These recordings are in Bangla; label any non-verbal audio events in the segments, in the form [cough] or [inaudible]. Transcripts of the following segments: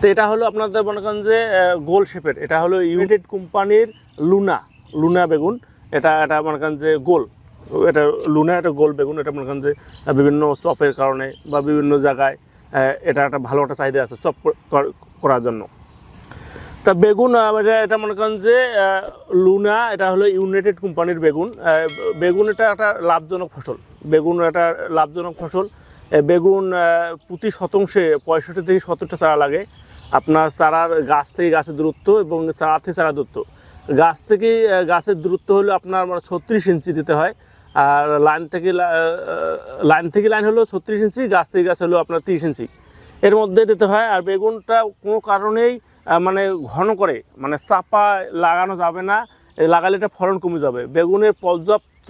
তো এটা হলো আপনাদের মনে করেন যে গোল শেপের। এটা হলো ইউনাইটেড কোম্পানির লুনা লুনা বেগুন। এটা এটা মনে করেন যে গোল। এটা লুনা, এটা গোল বেগুন। এটা মনে করেন যে বিভিন্ন চপের কারণে বা বিভিন্ন জায়গায় এটা একটা ভালো একটা চাহিদা আছে চপ করার জন্য। তা বেগুন এটা- এটা মনে করেন যে লুনা, এটা হলো ইউনাইটেড কোম্পানির বেগুন। বেগুন এটা একটা লাভজনক ফসল। বেগুন একটা লাভজনক ফসল। বেগুন প্রতি শতাংশে পঁয়ষট্টি থেকে সত্তরটা চারা লাগে। আপনার চারার গাছ থেকে গাছের দূরত্ব এবং চারা থেকে চারা দূরত্ব। গাছ থেকে গাছের দূরত্ব হলো আপনার মানে ছত্রিশ ইঞ্চি দিতে হয়। আর লাইন থেকে লাইন থেকে লাইন হলো ছত্রিশ ইঞ্চি, গাছ থেকে গাছ হলো আপনার তিরিশ ইঞ্চি। এর মধ্যে দিতে হয়, আর বেগুনটা কোনো কারণেই মানে ঘন করে মানে চাপা লাগানো যাবে না। লাগালে এটা ফলন কমে যাবে। বেগুনের পর্যাপ্ত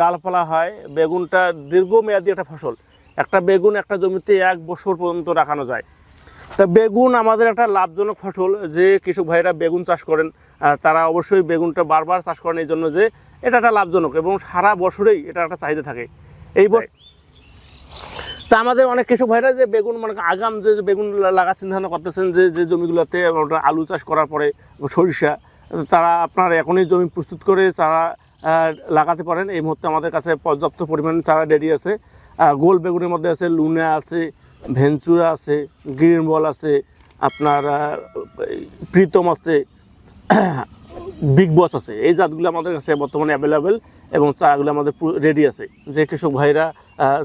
ডালপালা হয়। বেগুনটা দীর্ঘমেয়াদী একটা ফসল। একটা বেগুন একটা জমিতে এক বছর পর্যন্ত রাখানো যায়। তা বেগুন আমাদের একটা লাভজনক ফসল যে কৃষক ভাইরা বেগুন চাষ করেন। তারা অবশ্যই বেগুনটা বারবার চাষ করেন এই জন্য যে এটা একটা লাভজনক এবং সারা বছরেই এটা একটা চাহিদা থাকে। এই বছর তা আমাদের অনেক কৃষক ভাইরা যে বেগুন মানে আগাম যে বেগুন লাগা চিন্তা করতেছেন যে যে জমিগুলোতে আলু চাষ করার পরে সরিষা তারা আপনার এখনই জমি প্রস্তুত করে আহ, লাগাতে পারেন। এই মুহূর্তে আমাদের কাছে পর্যাপ্ত পরিমাণে চারা রেডি আছে। গোল বেগুনের মধ্যে আছে লুনা আছে ভেঞ্চুরা আছে, গ্রিন বল আছে, আপনার প্রীতম আছে, [clears throat] বিগ বস আছে। এই জাতগুলো আমাদের কাছে বর্তমানে অ্যাভেলেবেল এবং চারাগুলো আমাদের রেডি আছে। যে কৃষক ভাইরা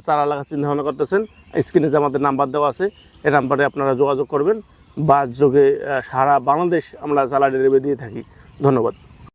চারা লাগার চিন্তা ভাবনা করতেছেন স্ক্রিনে যে আমাদের নাম্বার দেওয়া আছে, এই নাম্বারে আপনারা যোগাযোগ করবেন। বা যোগে সারা বাংলাদেশ আমরা চারা ডেলিভারি দিয়ে থাকি। ধন্যবাদ।